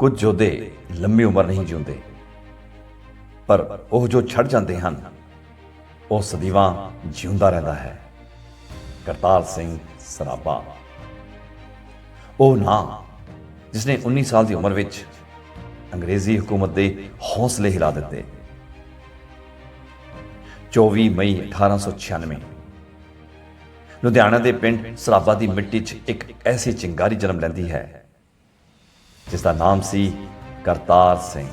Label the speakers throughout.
Speaker 1: ਕੁਝ ਯੋਧੇ ਲੰਮੀ ਉਮਰ ਨਹੀਂ ਜਿਉਂਦੇ। ਪਰ ਉਹ ਜੋ ਛੱਡ ਜਾਂਦੇ ਹਨ, ਉਹ ਸਦੀਵਾਂ ਜਿਉਂਦਾ ਰਹਿੰਦਾ ਹੈ। ਕਰਤਾਰ ਸਿੰਘ ਸਰਾਭਾ। ਉਹ ਨਾ, ਜਿਸਨੇ 19 ਸਾਲ ਦੀ ਉਮਰ ਵਿੱਚ ਅੰਗਰੇਜ਼ੀ ਹਕੂਮਤ ਦੇ ਹੌਸਲੇ ਹਿਲਾ ਦਿੱਤੇ। 24 ਮਈ 1896 ਲੁਧਿਆਣਾ ਦੇ ਪਿੰਡ ਸਰਾਭਾ ਦੀ ਮਿੱਟੀ 'ਚ ਇੱਕ ਐਸੀ ਚਿੰਗਾਰੀ ਜਨਮ ਲੈਂਦੀ ਹੈ ਜਿਸ ਦਾ ਨਾਮ ਸੀ ਕਰਤਾਰ ਸਿੰਘ।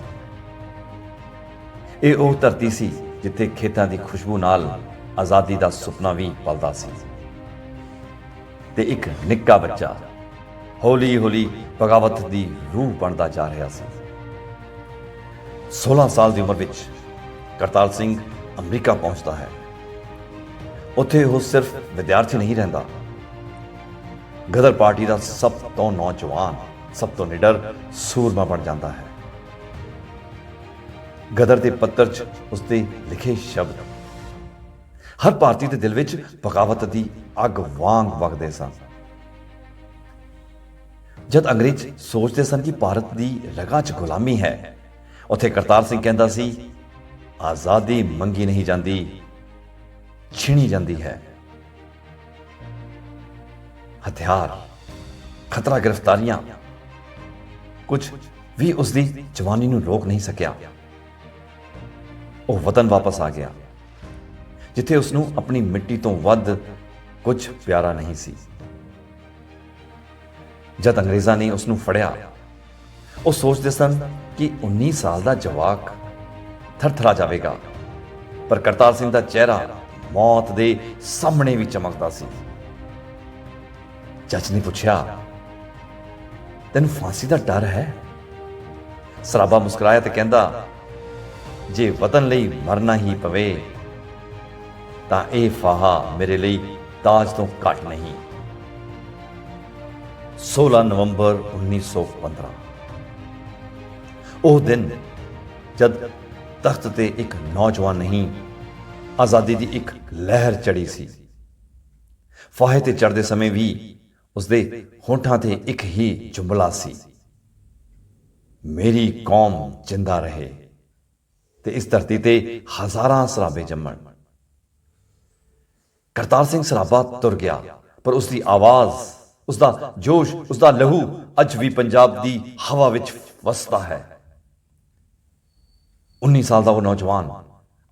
Speaker 1: ਇਹ ਉਹ ਧਰਤੀ ਸੀ ਜਿੱਥੇ ਖੇਤਾਂ ਦੀ ਖੁਸ਼ਬੂ ਨਾਲ ਆਜ਼ਾਦੀ ਦਾ ਸੁਪਨਾ ਵੀ ਪਲਦਾ ਸੀ। ਤੇ ਇੱਕ ਨਿੱਕਾ ਬੱਚਾ ਹੌਲੀ ਹੌਲੀ ਬਗਾਵਤ ਦੀ ਰੂਹ ਬਣਦਾ ਜਾ ਰਿਹਾ ਸੀ। 16 ਸਾਲ ਦੀ ਉਮਰ ਵਿੱਚ ਕਰਤਾਰ ਸਿੰਘ ਅਮਰੀਕਾ ਪਹੁੰਚਦਾ ਹੈ। ਉੱਥੇ ਉਹ ਸਿਰਫ ਵਿਦਿਆਰਥੀ ਨਹੀਂ ਰਹਿੰਦਾ। ਗਦਰ ਪਾਰਟੀ ਦਾ ਸਭ ਤੋਂ ਨੌਜਵਾਨ ਸਭ ਤੋਂ ਨਿਡਰ ਸੂਰਮਾ ਬਣ ਜਾਂਦਾ ਹੈ। ਗਦਰ ਦੇ ਪੱਤਰ 'ਚ ਉਸਦੇ ਲਿਖੇ ਸ਼ਬਦ। ਹਰ ਭਾਰਤੀ ਦੇ ਦਿਲ ਵਿੱਚ ਬਗਾਵਤ ਦੀ ਅੱਗ ਵਾਂਗ ਵਗਦੇ ਸਨ। ਜਦ ਅੰਗਰੇਜ਼ ਸੋਚਦੇ ਸਨ ਕਿ ਭਾਰਤ ਦੀ ਰਗਾਂ 'ਚ ਗੁਲਾਮੀ ਹੈ, ਉੱਥੇ ਕਰਤਾਰ ਸਿੰਘ ਕਹਿੰਦਾ ਸੀ, ਆਜ਼ਾਦੀ ਮੰਗੀ ਨਹੀਂ ਜਾਂਦੀ, ਛਿਣੀ ਜਾਂਦੀ ਹੈ। ਹਥਿਆਰ, ਖਤਰਾ ਗ੍ਰਿਫਤਾਰੀਆਂ ਕੁਝ ਵੀ ਉਸ ਦੀ ਜਵਾਨੀ ਨੂੰ ਰੋਕ ਨਹੀਂ ਸਕਿਆ। ਉਹ ਵਤਨ ਵਾਪਸ ਆ ਗਿਆ, ਜਿੱਥੇ ਉਸ ਨੂੰ ਆਪਣੀ ਮਿੱਟੀ ਤੋਂ ਵੱਧ ਕੁਝ ਪਿਆਰਾ ਨਹੀਂ ਸੀ। ਜਦ ਅੰਗਰੇਜ਼ਾਂ ਨੇ ਉਸ ਨੂੰ ਫੜਿਆ, ਉਹ ਸੋਚਦੇ ਸਨ ਕਿ 19 ਸਾਲ ਦਾ ਜਵਾਕ ਥਰਥਰਾ ਜਾਵੇਗਾ, ਪਰ ਕਰਤਾਰ ਸਿੰਘ ਦਾ ਚਿਹਰਾ ਮੌਤ ਦੇ ਸਾਹਮਣੇ ਵੀ ਚਮਕਦਾ ਸੀ। ਜੱਜ ਨੇ ਪੁੱਛਿਆ ਤੈਨੂੰ ਫਾਂਸੀ ਦਾ ਡਰ ਹੈ? ਸਰਾਬਾ ਮੁਸਕਰਾਇਆ ਤੇ ਕਹਿੰਦਾ, ਜੇ ਵਤਨ ਲਈ ਮਰਨਾ ਹੀ ਪਵੇ, ਤਾਂ ਇਹ ਫਾਹਾ ਮੇਰੇ ਲਈ ਤਾਜ ਤੋਂ ਘੱਟ ਨਹੀਂ। 16 ਨਵੰਬਰ 1915 ਉਹ ਦਿਨ ਜਦ ਤਖਤ ਤੇ ਇੱਕ ਨੌਜਵਾਨ ਨਹੀਂ, ਆਜ਼ਾਦੀ ਦੀ ਇੱਕ ਲਹਿਰ ਚੜੀ ਸੀ। ਫਾਹੇ ਤੇ ਚੜਦੇ ਸਮੇਂ ਵੀ ਉਸਦੇ ਹੋਠਾਂ ਤੇ ਇੱਕ ਹੀ ਜੁਮਲਾ ਸੀ। ਮੇਰੀ ਕੌਮ ਜਿੰਦਾ ਰਹੇ ਤੇ ਇਸ ਧਰਤੀ ਤੇ ਹਜ਼ਾਰਾਂ ਸਰਾਬੇ ਜੰਮਣ। ਕਰਤਾਰ ਸਿੰਘ ਸਰਾਬਾ ਤੁਰ ਗਿਆ, ਪਰ ਉਸ ਦੀ ਆਵਾਜ਼ ਉਸ ਦਾ ਜੋਸ਼ ਉਸ ਦਾ ਲਹੂ ਅੱਜ ਵੀ ਪੰਜਾਬ ਦੀ ਹਵਾ ਵਿੱਚ ਵਸਦਾ ਹੈ। 19 ਸਾਲ ਦਾ ਉਹ ਨੌਜਵਾਨ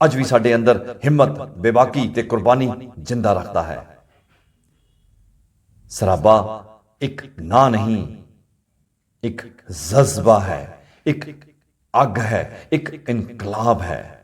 Speaker 1: ਅੱਜ ਵੀ ਸਾਡੇ ਅੰਦਰ ਹਿੰਮਤ, ਬੇਬਾਕੀ ਤੇ ਕੁਰਬਾਨੀ ਜਿੰਦਾ ਰੱਖਦਾ ਹੈ। ਸਰਾਬਾ ਇੱਕ ਨਾਂ ਨਹੀਂ ਇੱਕ ਜਜ਼ਬਾ ਹੈ ਇੱਕ ਅੱਗ ਹੈ ਇੱਕ ਇਨਕਲਾਬ ਹੈ।